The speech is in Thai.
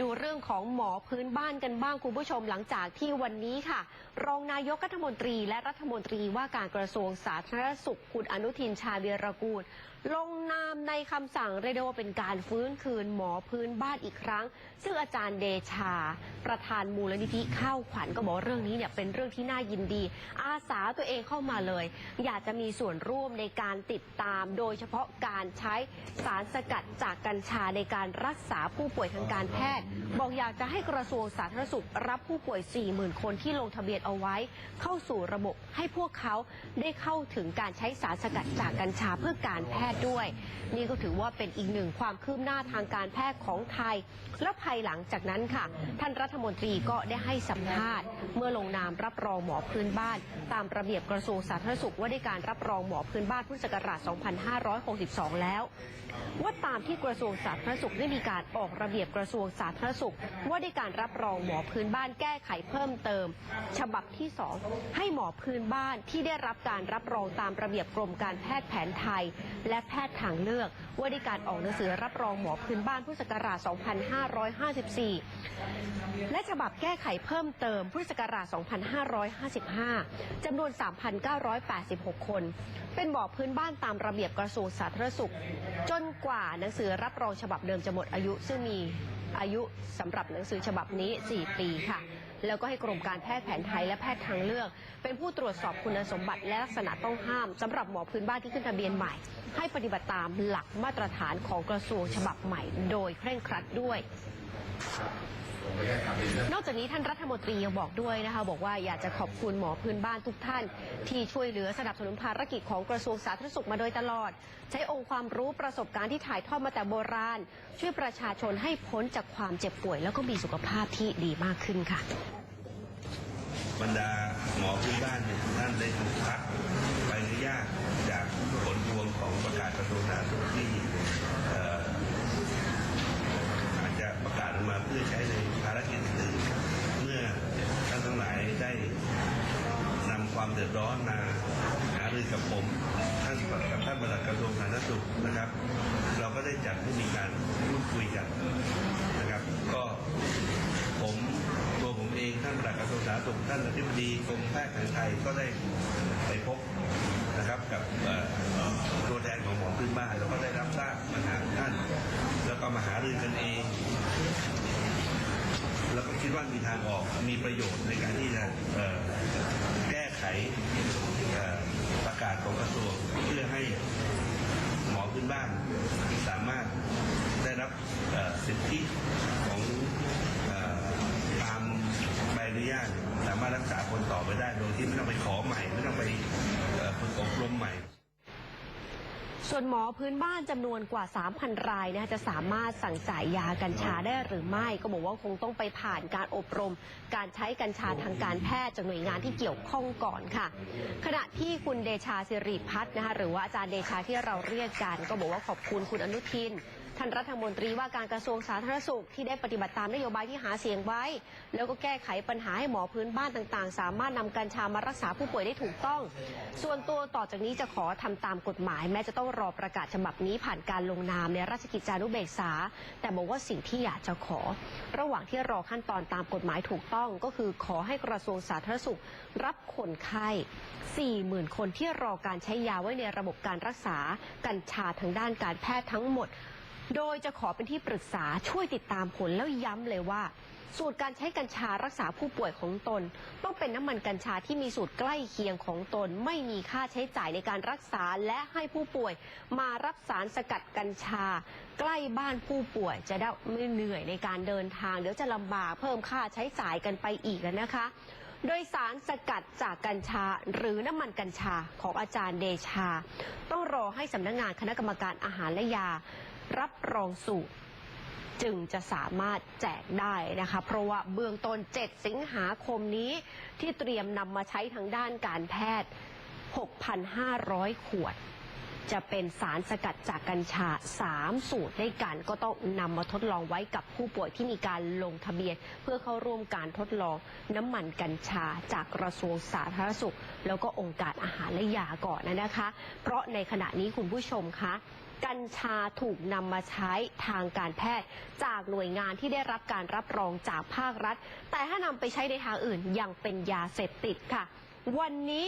ดูเรื่องของหมอพื้นบ้านกันบ้างคุณผู้ชมหลังจากที่วันนี้ค่ะ รองนายกรัฐมนตรีและรัฐมนตรีว่าการกระทรวงสาธารณสุขคุณอนุทินชาญวีรกูล ลงนามในคำสั่งเรียกได้ว่าเป็นการฟื้นคืนหมอพื้นบ้านอีกครั้ง ซึ่งอาจารย์เดชา ประธานมูลนิธิข้าวขวัญก็บอกเรื่องนี้เนี่ยเป็นเรื่องที่น่ายินดี อาสาตัวเองเข้ามาเลย อยากจะมีส่วนร่วมในการติดตาม โดยเฉพาะการใช้สารสกัดจากกัญชาในการรักษาผู้ป่วยทางการแพทย์บอกอยากจะให้กระทรวงสาธารณสุขรับผู้ป่วย 40,000 คนที่ลงทะเบียนเอาไว้ เข้าสู่ระบบให้พวกเขาได้เข้าถึงการใช้สารสกัดจากกัญชาเพื่อการแพทย์ด้วย นี่ก็ถือว่าเป็นอีกหนึ่งความคืบหน้าทางการแพทย์ของไทย แล้วภายหลังจากนั้นค่ะ ท่านรัฐมนตรีก็ได้ให้สัมภาษณ์ เมื่อลงนามรับรองหมอพื้นบ้าน ตามระเบียบกระทรวงสาธารณสุขว่าได้การรับรองหมอพื้นบ้านพุทธศักราช 2562 แล้ว ว่าตามที่กระทรวงสาธารณสุขได้มีการออกระเบียบกระทรวงสาธารณสุข ว่าด้วยการรับรองหมอพื้นบ้านแก้ไขเพิ่มเติม ฉบับที่ 2 ให้หมอพื้นบ้านที่ได้รับการรับรองตามระเบียบกรมการแพทย์แผนไทย และแพทย์ทางเลือก ว่าด้วยการออกหนังสือรับรองหมอพื้นบ้านพุทธศักราช 2554 และฉบับแก้ไขเพิ่มเติมพุทธศักราช 2555 จำนวน 3,986 คน เป็นหมอพื้นบ้านตามระเบียบกระทรวงสาธารณสุข จนกว่าหนังสือรับรองฉบับเดิมจะหมดอายุซึ่งมี อายุสำหรับหนังสือฉบับนี้ 4 ปีค่ะ แล้วก็ให้กรมการแพทย์แผนไทยและแพทย์ทางเลือก เป็นผู้ตรวจสอบคุณสมบัติและลักษณะต้องห้ามสำหรับหมอพื้นบ้านที่ขึ้นทะเบียนใหม่ ให้ปฏิบัติตามหลักมาตรฐานของกระทรวงฉบับใหม่ โดยเคร่งครัดด้วยนอกจากนี้ท่านรัฐมนตรียังบอกด้วยนะคะบอกว่าอยากจะขอบคุณหมอพื้นบ้านทุกท่าน ที่ช่วยเหลือสนับสนุนภารกิจของกระทรวงสาธารณสุขมาโดยตลอด ใช้องค์ความรู้ประสบการณ์ที่ถ่ายทอดมาแต่โบราณ ช่วยประชาชนให้พ้นจากความเจ็บป่วย แล้วก็มีสุขภาพที่ดีมากขึ้นค่ะ บรรดาหมอพื้นบ้านเนี่ยท่านได้ถูกพักใบอนุญาตจากผลพวงของประกาศกระทรวงสาธารณสุขที่เอ่ออาจจะประกาศออกมาเพื่อใช้ในภารกิจอื่นเมื่อท่านทั้งหลายได้นำความเดือดร้อนมาหารือกับผมท่านกับท่านประหลัดกระทรวงสาธารณสุขนะครับ เราก็ได้จัดให้มีการพูดคุยกันนะครับ ก็ผมตัวผมเอง ท่านประหลัดกระทรวงสาธารณสุขท่านอธิบดีกรมแพทย์แผนไทยก็ได้ไปพบนะครับกับตัวแทนของหมอพื้นบ้านแล้วก็ได้รับทราบปัญหาของท่าน แล้วก็มาหารือกันเอง แล้วก็คิดว่ามีทางออกมีประโยชน์ในการที่จะแก้ไขประกาศของกระทรวงเพื่อให้หมอพื้นบ้านสามารถได้รับเอ่อสิทธิของเอ่อตามใบอนุญาตสารถรักษาคนต่อไปได้โดยที่ไม่ต้องไปขอใหม่ ไม่ต้องไปเอ่อฝึกอบรมใหม่ส่วนหมอพื้นบ้านจำนวนกว่า 3,000 รายนะคะจะสามารถสั่งจ่ายยากัญชาได้หรือไม่ ก็บอกว่าคงต้องไปผ่านการอบรม การใช้กัญชาทางการแพทย์จากหน่วยงานที่เกี่ยวข้องก่อนค่ะ ขณะที่คุณเดชาสิริพัฒน์นะคะหรือว่าอาจารย์เดชาที่เราเรียกกัน ก็บอกว่าขอบคุณคุณอนุทิน ท่านรัฐมนตรีว่าการกระทรวงสาธารณสุขที่ได้ปฏิบัติตามนโยบายที่หาเสียงไว้ แล้วก็แก้ไขปัญหาให้หมอพื้นบ้านต่างๆ สามารถนำกัญชามารักษาผู้ป่วยได้ถูกต้อง ส่วนตัวต่อจากนี้จะขอทำตามกฎหมาย แม้จะต้องรอประกาศฉบับนี้ผ่านการลงนามในราชกิจจานุเบกษา แต่บอกว่าสิ่งที่อยากจะขอ ระหว่างที่รอขั้นตอนตามกฎหมายถูกต้องก็คือขอให้กระทรวงสาธารณสุข รับคนไข้40,000 คนที่รอการใช้ยาไว้ในระบบการรักษากัญชาทางด้านการแพทย์ทั้งหมด โดยจะขอเป็นที่ปรึกษาช่วยติดตามผลแล้วย้ำเลยว่า สูตรการใช้กัญชารักษาผู้ป่วยของตน ต้องเป็นน้ำมันกัญชาที่มีสูตรใกล้เคียงของตน ไม่มีค่าใช้จ่ายในการรักษาและให้ผู้ป่วย มารับสารสกัดกัญชา ใกล้บ้านผู้ป่วยจะได้ไม่เหนื่อยในการเดินทางเดี๋ยวจะลำบากเพิ่มค่าใช้จ่ายกันไปอีกนะคะโดยสารสกัดจากกัญชาหรือน้ำมันกัญชาของอาจารย์เดชา ต้องรอให้สำนักงานคณะกรรมการอาหารและยา รับรองสูตร จึงจะสามารถแจกได้นะคะ เพราะว่าเบื้องต้น 7 สิงหาคมนี้ที่เตรียมนำมาใช้ทางด้านการแพทย์ 6,500 ขวดจะเป็นสารสกัดจากกัญชา 3 สูตรด้วยกันก็ต้องนำมาทดลองไว้กับผู้ป่วยที่มีการลงทะเบียน เพื่อเข้าร่วมการทดลองน้ำมันกัญชาจากกระทรวงสาธารณสุข แล้วก็องค์การอาหารและยาก่อนนะคะ เพราะในขณะนี้คุณผู้ชมคะ กัญชาถูกนำมาใช้ทางการแพทย์ จากหน่วยงานที่ได้รับการรับรองจากภาครัฐ แต่ถ้านำไปใช้ในทางอื่นยังเป็นยาเสพติดค่ะ วันนี้